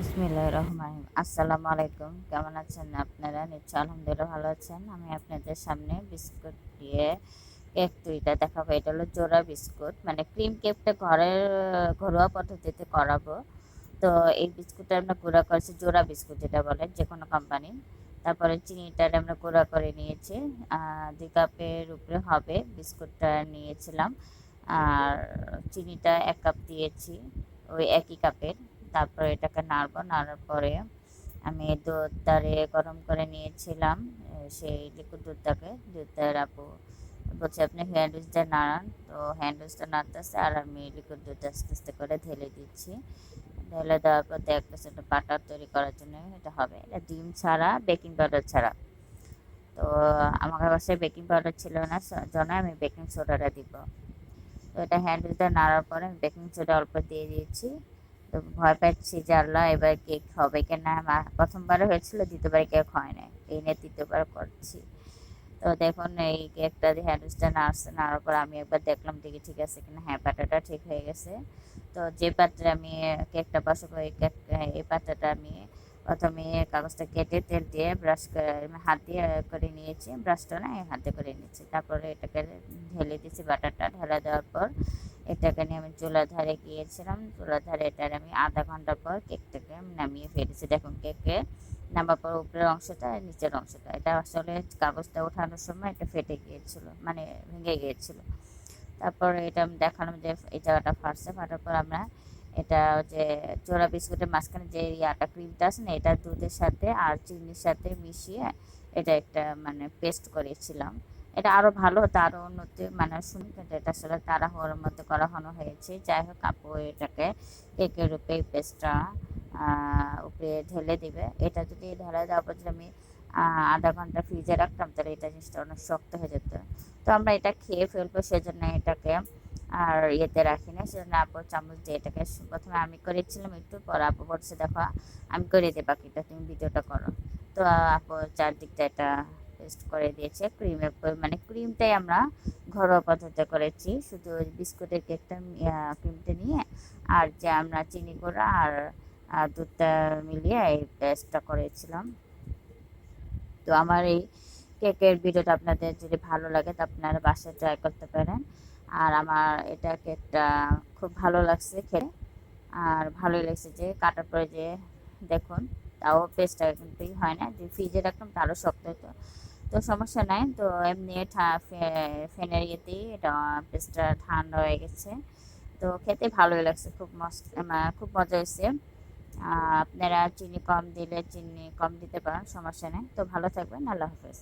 বিসমিল্লাহ রহমান আসসালামু আলাইকুম। কেমন আছেন আপনারা? নিশ্চয় আলহামদুলিল্লাহ ভালো আছেন। আমি আপনাদের সামনে বিস্কুট দিয়ে কেক তৈরিটা দেখাবো। এটা হলো জোড়া বিস্কুট। মানে ক্রিম কেকটা ঘরের, ঘরোয়া পদ্ধতিতে করাবো। তো এই বিস্কুটটা আমরা গুঁড়া করেছি, জোড়া বিস্কুট যেটা বলে যে কোনো কোম্পানি তারপরে চিনিটা আমরা গুঁড়া করে নিয়েছি। দুই কাপের উপরে হবে বিস্কুটটা নিয়েছিলাম। আর চিনিটা এক কাপ দিয়েছি, ওই একই কাপের। তারপর এটাকে নাড়বো, নাড়ার পরে আমি দুধটারে গরম করে নিয়েছিলাম সেই লিকুইড দুধটাকে। দুধটার আপু বলছে, আপনি হ্যান্ড উইচটা নাড়ান। তো হ্যান্ড উইচটা নাড়তেছে আর আমি লিকুইড দুধটা আস্তে আস্তে করে ঢেলে দিচ্ছি। ঢেলে দেওয়ার পর দেখতেছে একটা বাটার তৈরি করার জন্য এটা হবে। এটা ডিম ছাড়া বেকিং পাউডার ছাড়া। তো আমার বাসায় বেকিং পাউডার ছিল না জন্য আমি বেকিং সোডাটা দিব। তো এটা হ্যান্ড উইচটা নাড়ার পরে আমি বেকিং সোডা অল্প দিয়ে দিয়েছি। তো ভয় পাচ্ছি যে আল্লাহ এবার কেক হবে কিনা? প্রথমবারে হয়েছিল, দ্বিতীয়বার কেক হয় না এই নিয়ে তৃতীয়বার করছি। তো দেখুন, এই কেকটা দিয়ে হ্যান্ডউইচটা নাড়ছে নাড়ার পর আমি একবার দেখলাম, দেখি ঠিক আছে কিনা। হ্যাঁ পাটাটা ঠিক হয়ে গেছে। তো যে পাত্রে আমি কেকটা বসাবো এই কেক, এই পাত্রটা আমি প্রথমে কাগজটা কেটে তেল দিয়ে ব্রাশ হাত দিয়ে করে নিয়েছি। ব্রাশটা না হাতে করে নিয়েছি। তারপরে এটাকে ঢেলে দিয়েছি বাটারটা, ঢেলে দেওয়ার পর এটাকে নিয়ে আমি চুলার ধারে গিয়েছিলাম। চুলার ধারে এটার আমি আধা ঘণ্টা পর কেকটাকে নামিয়ে ফেলেছি। দেখুন, কেকে নামার পর উপরের অংশটা নিচের অংশটা। এটা আসলে কাগজটা ওঠানোর সময় এটা ফেটে গিয়েছিল মানে ভেঙে গিয়েছিল। তারপর এটা আমি দেখালাম যে এই জায়গাটা ফাটছে। ফাটার পর আমরা এটা যে চোরা বিস্কুটের মাঝখানে যে ইয়াটা, ক্রিমটা আছে না, এটা দুধের সাথে আর চিনির সাথে মিশিয়ে এটা একটা মানে পেস্ট করেছিলাম। এটা আরও ভালো হতো আরও উন্নতি মানে কিন্তু এটা আসলে তাড়াহুড়োর মধ্যে করানো হয়েছে। যাই হোক, আপু এটাকে কেকের রূপে পেস্টটা উপরে ঢেলে দিবে। এটা যদি ঢেলে দেওয়ার পর আমি আধা ঘণ্টা ফ্রিজে রাখতাম, তাহলে এটা জিনিসটা অনেক শক্ত হয়ে যেত। তো আমরা এটা খেয়ে ফেলব সেজন্য এটাকে আর ইয়েতে রাখি না। সেজন্য আপু চামচ দিয়ে এটাকে প্রথমে আমি করেছিলাম একটু, পর আপু বলছে, দেখো, আমি করে দিই বাকিটা, তুমি ভিডিওটা করো। তো আপু চারদিকটা এটা পেস্ট করে দিয়েছে। ক্রিমের মানে ক্রিমটাই আমরা ঘরোয়া পদ্ধতিতে করেছি। শুধু বিস্কুটের কেকটা ক্রিমটা নিয়ে আর যে আমরা চিনি গুঁড়া আর দুধটা মিলিয়ে এই পেস্টটা করেছিলাম। তো আমার এই কেকের ভিডিওটা আপনাদের যদি ভালো লাগে তো আপনারা বাসায় ট্রাই করতে পারেন। আর আমার এটা কেকটা খুব ভালো লাগছে খেয়ে আর ভালোই লাগছে যে কাটার পরে যে দেখুন, তাও পেস্টটা কিন্তু হয় না। যে ফ্রিজে রাখলাম তারও শক্ত হতো। তো সমস্যা নাই। তো এমনি ফ্যানের ইয়েতেই এটা পেস্টটা ঠান্ডা হয়ে গেছে। তো খেতে ভালোই লাগছে, খুব মস্ত খুব মজা হয়েছে। আপনারা চিনি কম দিলে চিনি কম দিতে পারেন, সমস্যা নেই। তো ভালো থাকবেন, আল্লাহ হাফেজ।